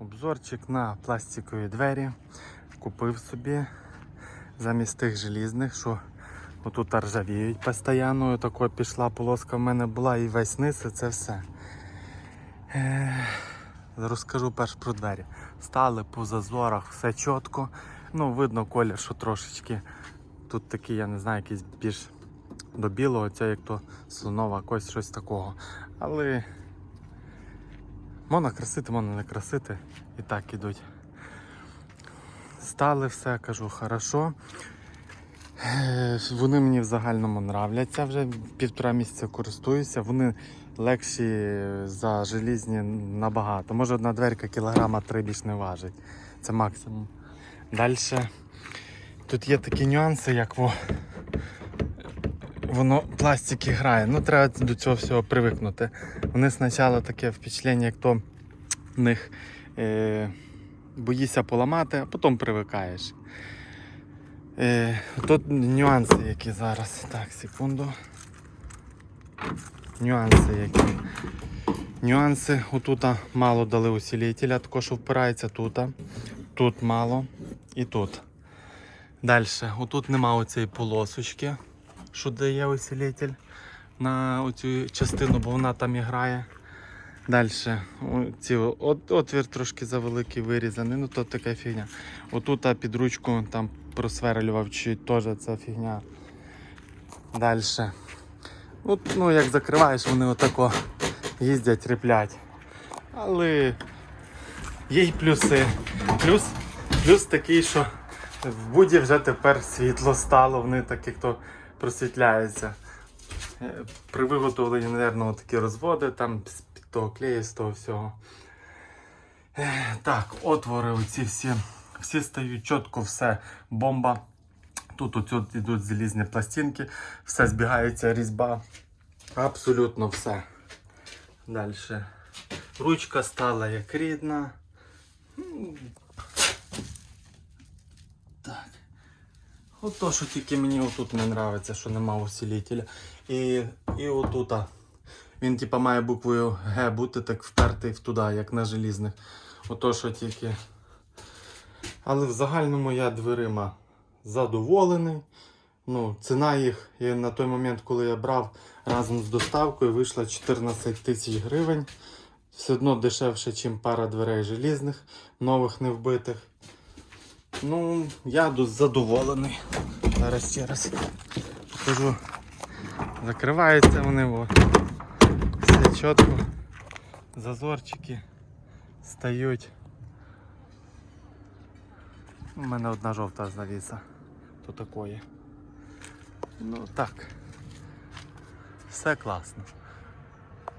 Обзорчик на пластикові двері. Купив собі замість тих желізних, що отут ржавіють постійно. Така пішла полоска в мене була і весь низ, і це все. Е, Розкажу перш про двері. Стали по зазорах, все чітко. Ну, видно колір, що трошечки. Тут такий, я не знаю, якийсь більш до білого, це як то слонова кость, щось такого. Але можна красити, можна не красити. І так ідуть. Стали все, кажу, хорошо. Е, Вони мені в загальному нравляться. Вже півтора місяця користуюся. Вони легші за желізні набагато. Може одна дверка кілограма три більш не важить. Це максимум. Далі. Тут є такі нюанси, як во, воно пластик грає. Ну, треба до цього всього привикнути. Вони спочатку таке впечатлення, як то в них е, боїшся поламати, а потім привикаєш. Е, тут нюанси, які зараз. Так, секунду. Нюанси які. Нюанси, отут мало дали усилителя, також впирається тут. Тут мало і тут. Далі, отут нема оцієї полосочки, що дає усилитель на оцю частину, бо вона там і грає. Далі, ці от, отвір трошки завеликий вирізаний, ну то така фігня. Отут під ручку там просверлював, чи теж ця фігня. Далі. От, ну, як закриваєш, вони отако їздять, реплять. Але є й плюси. Плюс, плюс такий, що в буді вже тепер світло стало, вони так як то просвітляються. Е, При виготовленні, мабуть, такі розводи, там з під того клею, з того всього. Е, Так, отвори оці всі, всі стають чітко, все бомба. Тут от, йдуть залізні пластинки, все збігається різьба. Абсолютно все. Далі. Ручка стала як рідна. Так. От то, що тільки мені отут не подобається, що нема усилителя. І, і отут. Він типа має буквою Г бути так впертий туди, як на желізних. Ото що тільки. Але в загальному я дверима задоволений. Ну, ціна їх я на той момент, коли я брав разом з доставкою, вийшла 14 тисяч гривень. Все одно дешевше, ніж пара дверей желізних, нових не вбитих. Ну, я задоволений. Зараз ще раз покажу. Закриваються вони, о. все чітко. Зазорчики стають. У мене одна жовта завіса. То такої. Ну так. Все класно.